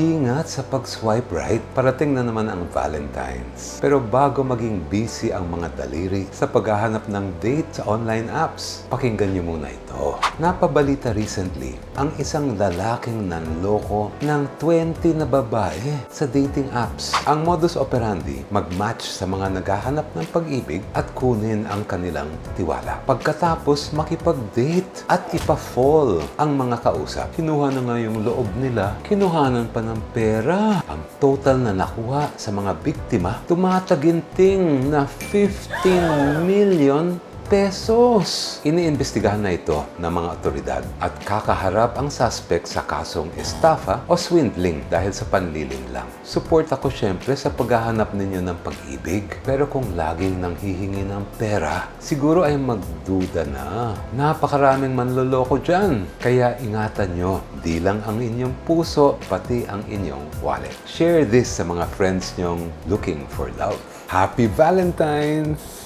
Ingat sa pag-swipe right, parating na naman ang Valentine's. Pero bago maging busy ang mga daliri sa paghahanap ng date sa online apps, pakinggan niyo muna ito. Napabalita recently ang isang lalaking nanloko ng 20 na babae sa dating apps. Ang modus operandi, mag-match sa mga naghahanap ng pag-ibig at kunin ang kanilang tiwala. Pagkatapos makipag-date at ipa-fall ang mga kausap. Kinuha na nga yung loob nila, kinuhanan pa ng pera. Ang total na nakuha sa mga biktima, tumataginting na 15 million pesos. Iniimbestigahan na ito ng mga otoridad at kakaharap ang suspect sa kasong estafa o swindling dahil sa panlilin lang. Support ako syempre sa paghahanap ninyo ng pag-ibig. Pero kung laging nang hihingi ng pera, siguro ay magduda na. Napakaraming manloloko dyan. Kaya ingatan nyo, di lang ang inyong puso, pati ang inyong wallet. Share this sa mga friends nyong looking for love. Happy Valentine's!